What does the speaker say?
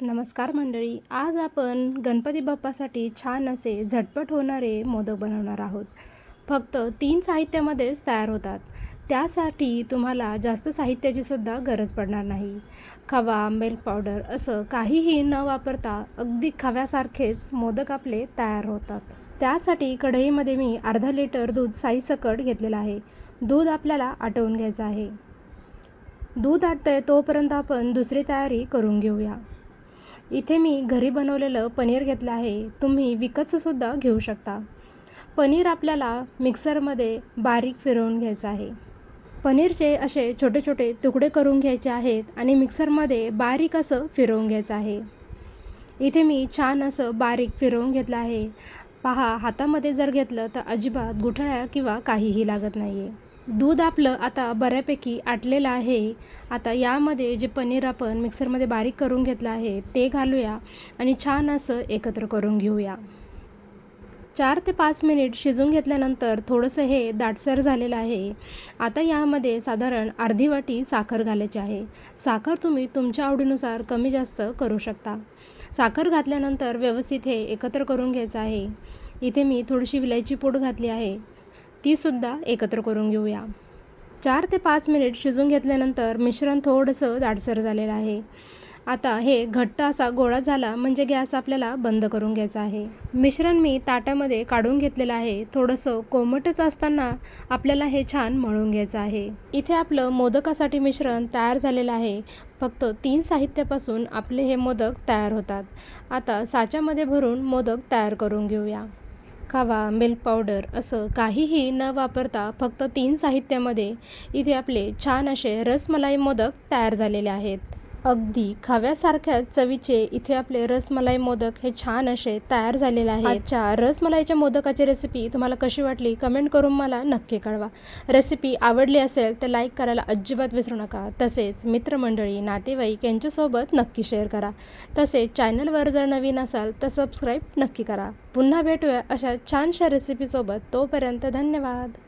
नमस्कार मंडळी आज आपण गणपती बाप्पासाठी छान असे झटपट होणारे मोदक बनवणार आहोत. फक्त तीन साहित्यामध्येच तयार होतात. त्यासाठी तुम्हाला जास्त साहित्याची सुद्धा गरज पडणार नाही. खवा मिल्क पावडर असं काहीही न वापरता अगदी खव्यासारखेच मोदक आपले तयार होतात. त्यासाठी कढईमध्ये मी अर्धा लिटर दूध साईसकट घेतलेलं आहे. दूध आपल्याला आटवून घ्यायचं आहे. दूध आटतंय तोपर्यंत आपण दुसरी तयारी करून घेऊया. इथे मी घरी बनवलेलं पनीर घेतलं आहे. तुम्ही विकतचंसुद्धा घेऊ शकता. पनीर आपल्याला मिक्सरमध्ये बारीक फिरवून घ्यायचं आहे. पनीरचे असे छोटे छोटे तुकडे करून घ्यायचे आहेत आणि मिक्सरमध्ये बारीक असं फिरवून घ्यायचं आहे. इथे मी छान असं बारीक फिरवून घेतलं आहे. पहा हातामध्ये जर घेतलं तर अजिबात गुठळ्या किंवा काहीही लागत नाही आहे दूध आपलं आता बऱ्यापैकी आटलेलं आहे. आता यामध्ये जे पनीर आपण मिक्सरमध्ये बारीक करून घेतलं आहे ते घालूया आणि छान असं एकत्र करून घेऊया. चार ते पाच मिनिट शिजून घेतल्यानंतर थोडंसं हे दाटसर झालेलं आहे. आता यामध्ये साधारण अर्धी वाटी साखर घालायची आहे. साखर तुम्ही तुमच्या आवडीनुसार कमी जास्त करू शकता. साखर घातल्यानंतर व्यवस्थित हे एकत्र करून घ्यायचं आहे. इथे मी थोडीशी विलायची पूड घातली आहे. तीसुद्धा एकत्र करून घेऊया. चार ते पाच मिनिट शिजून घेतल्यानंतर मिश्रण थोडंसं दाटसर झालेलं आहे. आता हे घट्ट असा गोळा झाला म्हणजे गॅस आपल्याला बंद करून घ्यायचा आहे. मिश्रण मी ताटामध्ये काढून घेतलेलं आहे. थोडंसं कोमटच असताना आपल्याला हे छान मळून घ्यायचं आहे. इथे आपलं मोदकासाठी मिश्रण तयार झालेलं आहे. फक्त तीन साहित्यापासून आपले हे मोदक तयार होतात. आता साच्यामध्ये भरून मोदक तयार करून घेऊया. कावा मिल्क पावडर असं काहीही न वापरता फक्त तीन साहित्यामध्ये इथे आपले छान असे रसमलाई मोदक तयार झालेले आहेत. अगदी खाव्यासारख्या चवीचे इथे आपले रसमलाई मोदक हे छान असे तयार झालेले आहेत. आजच्या रसमलाईच्या मोदकाची रेसिपी तुम्हाला कशी वाटली कमेंट करून मला नक्की कळवा. रेसिपी आवडली असेल तर लाईक करायला अजिबात विसरू नका. तसेच मित्रमंडळी नातेवाईक यांच्यासोबत नक्की शेअर करा. तसेच चॅनलवर जर नवीन असाल तर सबस्क्राईब नक्की करा. पुन्हा भेटूया अशा छानशा रेसिपीसोबत तोपर्यंत धन्यवाद.